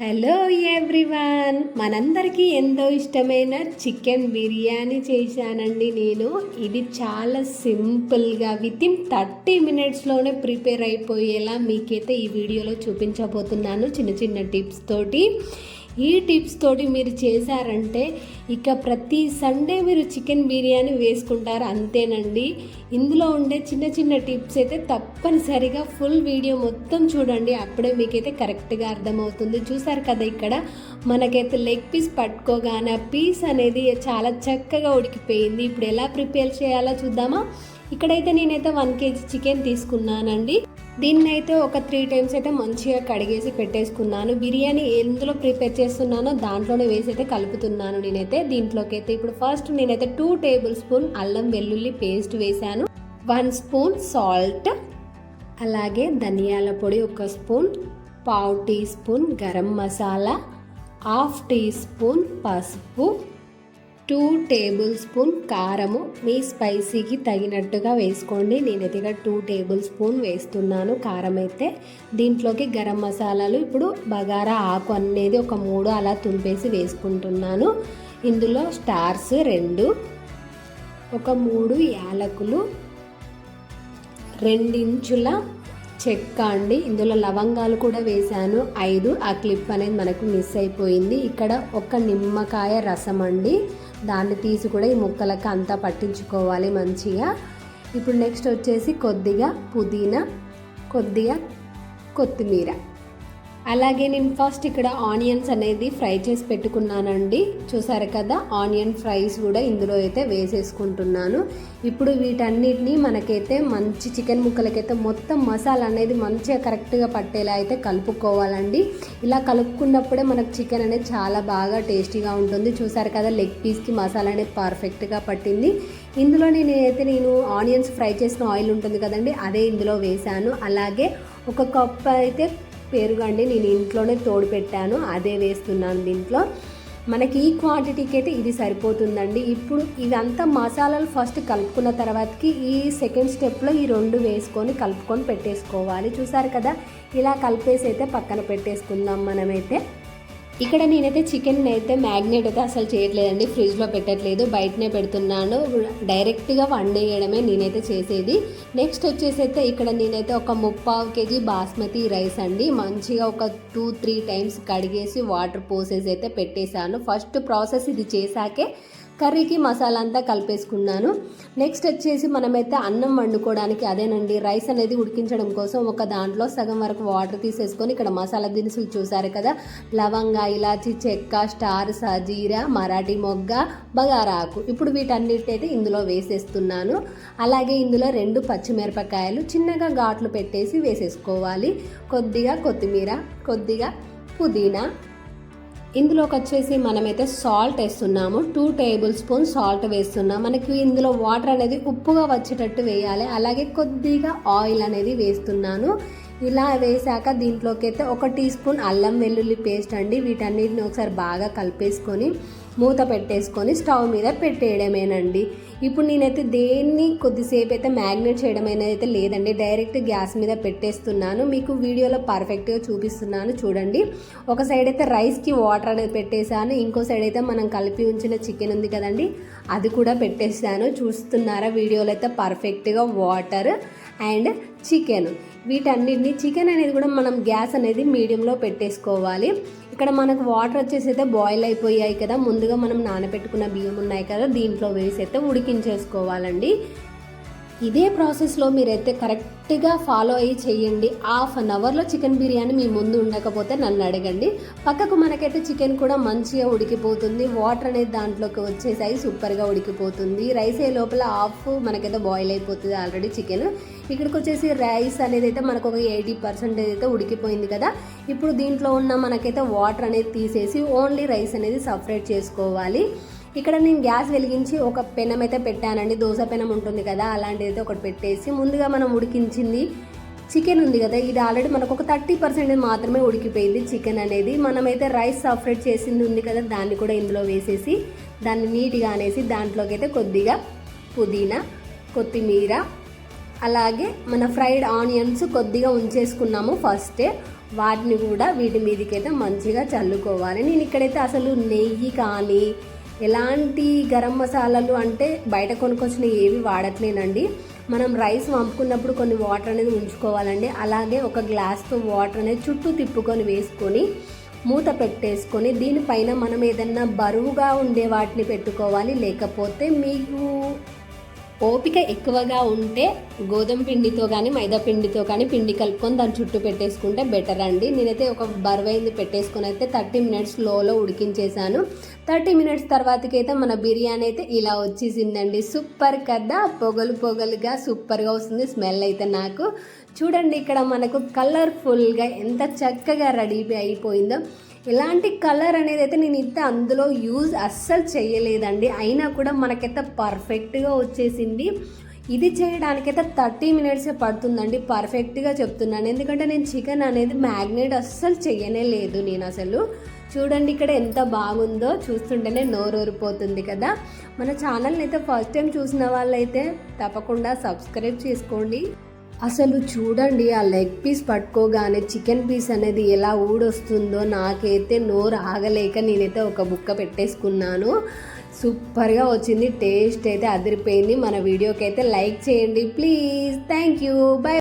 Hello everyone! మనందరికీ ఎంతో ఇష్టమైన చికెన్ బిర్యానీ చేశానండి నేను. ఇది చాలా సింపుల్గా విత్ ఇన్ థర్టీ మినిట్స్లోనే ప్రిపేర్ అయిపోయేలా మీకైతే ఈ వీడియోలో చూపించబోతున్నాను చిన్న చిన్న టిప్స్ తోటి. ఈ టిప్స్ తోటి మీరు చేశారంటే ఇక ప్రతి సండే మీరు చికెన్ బిర్యానీ వేసుకుంటారు అంతేనండి. ఇందులో ఉండే చిన్న చిన్న టిప్స్ అయితే తప్పనిసరిగా ఫుల్ వీడియో మొత్తం చూడండి. అప్పుడే మీకైతే కరెక్ట్గా అర్థమవుతుంది. చూసారు కదా ఇక్కడ? మనకైతే లెగ్ పీస్ పట్టుకోగానే ఆ పీస్ అనేది చాలా చక్కగా ఉడికిపోయింది. ఇప్పుడు ఎలా ప్రిపేర్ చేయాలో చూద్దామా? ఇక్కడైతే నేనైతే వన్ కేజీ చికెన్ తీసుకున్నానండి. దీన్ని అయితే ఒక త్రీ టైమ్స్ అయితే మంచిగా కడిగేసి పెట్టేసుకున్నాను. బిర్యానీ ఎందులో ప్రిపేర్ చేస్తున్నానో దాంట్లోనే వేసి అయితే కలుపుతున్నాను నేనైతే. దీంట్లోకి అయితే ఇప్పుడు ఫస్ట్ నేనైతే టూ టేబుల్ స్పూన్ అల్లం వెల్లుల్లి పేస్ట్ వేశాను. వన్ స్పూన్ సాల్ట్ అలాగే ధనియాల పొడి ఒక స్పూన్ పావు teaspoon garam masala half teaspoon పసుపు టూ టేబుల్ స్పూన్ కారము. మీ స్పైసీకి తగినట్టుగా వేసుకోండి. నేనైతే ఇక్కడ టూ టేబుల్ స్పూన్ వేస్తున్నాను కారం అయితే దీంట్లోకి గరం మసాలాలు ఇప్పుడు బగారా ఆకు అనేది ఒక మూడు అలా తుంపేసి వేసుకుంటున్నాను. ఇందులో స్టార్స్ రెండు ఒక మూడు యాలకులు రెండించుల చెక్క అండి. ఇందులో లవంగాలు కూడా వేశాను. ఐదు ఆ క్లిప్ అనేది మనకు మిస్ అయిపోయింది. ఇక్కడ ఒక నిమ్మకాయ రసం అండి. దాన్ని తీసి కూడా ఈ ముక్కలకు అంతా పట్టించుకోవాలి మంచిగా. ఇప్పుడు నెక్స్ట్ వచ్చేసి కొద్దిగా పుదీనా కొద్దిగా కొత్తిమీర. అలాగే నేను ఫస్ట్ ఇక్కడ ఆనియన్స్ అనేది ఫ్రై చేసి పెట్టుకున్నానండి. చూసారు కదా ఆనియన్ ఫ్రైస్ కూడా ఇందులో అయితే వేసేసుకుంటున్నాను. ఇప్పుడు వీటన్నిటిని మనకైతే మంచి చికెన్ ముక్కలకైతే మొత్తం మసాలా అనేది మంచిగా కరెక్ట్గా పట్టేలా అయితే కలుపుకోవాలండి. ఇలా కలుపుకున్నప్పుడే మనకు చికెన్ అనేది చాలా బాగా టేస్టీగా ఉంటుంది. చూసారు కదా లెగ్ పీస్కి మసాలా అనేది పర్ఫెక్ట్గా పట్టింది. ఇందులో నేనైతే నేను ఆనియన్స్ ఫ్రై చేసిన ఆయిల్ ఉంటుంది కదండి అదే ఇందులో వేశాను. అలాగే ఒక కప్ అయితే పేరుగండి నేను ఇంట్లోనే తోడు పెట్టాను. అదే వేస్తున్నాను దీంట్లో. మనకి ఈ క్వాంటిటీకి అయితే ఇది సరిపోతుందండి. ఇప్పుడు ఇదంతా మసాలాలు ఫస్ట్ కలుపుకున్న తర్వాతకి ఈ సెకండ్ స్టెప్లో ఈ రెండు వేసుకొని కలుపుకొని పెట్టేసుకోవాలి. చూసారు కదా? ఇలా కలిపేసి అయితే పక్కన పెట్టేసుకుందాం మనమైతే. ఇక్కడ నేనైతే చికెన్ అయితే మ్యాగ్నేట్ అయితే అసలు చేయట్లేదండి ఫ్రిడ్జ్లో పెట్టట్లేదు బయటనే పెడుతున్నాను. డైరెక్ట్గా వండేయడమే నేనైతే చేసేది. నెక్స్ట్ వచ్చేసి అయితే ఇక్కడ నేనైతే ఒక ముప్పావు కేజీ బాస్మతి రైస్ అండి. మంచిగా ఒక టూ త్రీ టైమ్స్ కడిగేసి వాటర్ పోసేసి అయితే పెట్టేశాను. ఫస్ట్ ప్రాసెస్ ఇది చేశాకే కర్రీకి మసాలా అంతా కలిపేసుకున్నాను. నెక్స్ట్ వచ్చేసి మనమైతే అన్నం వండుకోవడానికి అదేనండి రైస్ అనేది ఉడికించడం కోసం ఒక దాంట్లో సగం వరకు వాటర్ తీసేసుకొని ఇక్కడ మసాలా దినుసులు చూసారు కదా? లవంగా ఇలాచి చెక్క స్టార్ సజీరా మరాఠీ మొగ్గ బగారా ఆకు. ఇప్పుడు వీటన్నిటి అయితే ఇందులో వేసేస్తున్నాను. అలాగే ఇందులో రెండు పచ్చిమిరపకాయలు చిన్నగా ఘాట్లు పెట్టేసి వేసేసుకోవాలి. కొద్దిగా కొత్తిమీర కొద్దిగా పుదీనా ఇందులోకి వచ్చేసి మనమైతే సాల్ట్ వేస్తున్నాము. టూ టేబుల్ స్పూన్ సాల్ట్ వేస్తున్నాం మనకి ఇందులో వాటర్ అనేది ఉప్పుగా వచ్చేటట్టు వేయాలి. అలాగే కొద్దిగా ఆయిల్ అనేది వేస్తున్నాను. ఇలా వేసాక దీంట్లోకి అయితే ఒక టీ స్పూన్ అల్లం వెల్లుల్లి పేస్ట్ అండి. వీటన్నిటిని ఒకసారి బాగా కలిపేసుకొని మూత పెట్టేసుకొని స్టవ్ మీద పెట్టేయడమేనండి. ఇప్పుడు నేనైతే దేన్ని కొద్దిసేపు అయితే మ్యాగ్నేట్ చేయడం అయితే లేదండి. డైరెక్ట్ గ్యాస్ మీద పెట్టేస్తున్నాను. మీకు వీడియోలో పర్ఫెక్ట్గా చూపిస్తున్నాను చూడండి. ఒక సైడ్ అయితే రైస్కి వాటర్ అనేది పెట్టేశాను. ఇంకో సైడ్ అయితే మనం కలిపి ఉంచిన చికెన్ ఉంది కదండి అది కూడా పెట్టేశాను. చూస్తున్నారా? వీడియోలో అయితే పర్ఫెక్ట్గా వాటర్ అండ్ చికెన్. వీటన్నిటిని చికెన్ అనేది కూడా మనం గ్యాస్ అనేది మీడియంలో పెట్టేసుకోవాలి. ఇక్కడ మనకు వాటర్ వచ్చేసి అయితే బాయిల్ అయిపోయాయి కదా. ముందుగా మనం నానబెట్టుకున్న బియ్యం ఉన్నాయి కదా దీంట్లో వేసి అయితే ఉడికించేసుకోవాలండి. ఇదే ప్రాసెస్లో మీరైతే కరెక్ట్గా ఫాలో అయ్యి చేయండి. హాఫ్ అన్ అవర్లో చికెన్ బిర్యానీ మీ ముందు ఉండకపోతే నన్ను అడగండి. పక్కకు మనకైతే చికెన్ కూడా మంచిగా ఉడికిపోతుంది. వాటర్ అనేది దాంట్లోకి వచ్చేసాయి సూపర్గా ఉడికిపోతుంది. రైస్ అయ్యే లోపల హాఫ్ మనకైతే బాయిల్ అయిపోతుంది ఆల్రెడీ చికెన్. ఇక్కడికి వచ్చేసి రైస్ అనేది అయితే మనకు ఒక ఎయిటీ పర్సెంటేజ్ అయితే ఉడికిపోయింది కదా. ఇప్పుడు దీంట్లో ఉన్న మనకైతే వాటర్ అనేది తీసేసి ఓన్లీ రైస్ అనేది సపరేట్ చేసుకోవాలి. ఇక్కడ నేను గ్యాస్ వెలిగించి ఒక పెనం అయితే పెట్టానండి. దోశ పెనం ఉంటుంది కదా అలాంటిది అయితే ఒకటి పెట్టేసి ముందుగా మనం ఉడికించింది చికెన్ ఉంది కదా ఇది ఆల్రెడీ మనకు ఒక థర్టీ పర్సెంట్ మాత్రమే ఉడికిపోయింది చికెన్ అనేది. మనమైతే రైస్ సపరేట్ చేసింది ఉంది కదా దాన్ని కూడా ఇందులో వేసేసి దాన్ని నీట్గా అనేసి దాంట్లోకి అయితే కొద్దిగా పుదీనా కొత్తిమీర అలాగే మన ఫ్రైడ్ ఆనియన్స్ కొద్దిగా ఉంచేసుకున్నాము ఫస్టే. వాటిని కూడా వీటి మీదకైతే మంచిగా చల్లుకోవాలి. నేను ఇక్కడైతే అసలు నెయ్యి కానీ ఎలాంటి గరం మసాలాలు అంటే బయట కొనుక్కొచ్చిన ఏవి వాడట్లేనండి. మనం రైస్ వంపుకున్నప్పుడు కొన్ని వాటర్ అనేది ఉంచుకోవాలండి. అలాగే ఒక గ్లాస్తో వాటర్ అనేది చుట్టూ తిప్పుకొని వేసుకొని మూత పెట్టేసుకొని దీనిపైన మనం ఏదన్నా బరువుగా ఉండే వాటిని పెట్టుకోవాలి. లేకపోతే మీకు ఓపిక ఎక్కువగా ఉంటే గోధుమ పిండితో కానీ మైదా పిండితో కానీ పిండి కలుపుకొని దాని చుట్టూ పెట్టేసుకుంటే బెటర్ అండి. నేనైతే ఒక బరువైంది పెట్టేసుకొని అయితే థర్టీ మినిట్స్ లోలో ఉడికించేసాను థర్టీ మినిట్స్ తర్వాతకైతే మన బిర్యానీ అయితే ఇలా వచ్చేసిందండి. సూపర్ కదా పొగలు పొగలుగా సూపర్గా వస్తుంది స్మెల్ అయితే నాకు. చూడండి ఇక్కడ మనకు కలర్ఫుల్గా ఎంత చక్కగా రెడీ అయిపోయిందో. ఎలాంటి కలర్ అనేది అయితే నేను ఇంత అందులో యూజ్ అస్సలు చేయలేదండి. అయినా కూడా మనకైతే పర్ఫెక్ట్గా వచ్చేసింది. ఇది చేయడానికైతే థర్టీ మినిట్సే పడుతుందండి. పర్ఫెక్ట్గా చెప్తున్నాను. ఎందుకంటే నేను చికెన్ అనేది మ్యాగ్నేట్ అస్సలు చేయనే లేదు నేను అసలు. చూడండి ఇక్కడ ఎంత బాగుందో. చూస్తుంటేనే నోరూరిపోతుంది కదా. మన ఛానల్ని అయితే ఫస్ట్ టైం చూసిన వాళ్ళైతే తప్పకుండా సబ్స్క్రైబ్ చేసుకోండి. అసలు చూడండి ఆ లెగ్ పీస్ పట్టుకోగానే చికెన్ పీస్ అనేది ఎలా ఊడొస్తుందో నాకైతే నోరు ఆగలేక నేనైతే ఒక బుక్క పెట్టేసుకున్నాను. సూపర్గా వచ్చింది టేస్ట్ అయితే అదిరిపోయింది. మన వీడియోకి అయితే లైక్ చేయండి ప్లీజ్. Thank you. బై.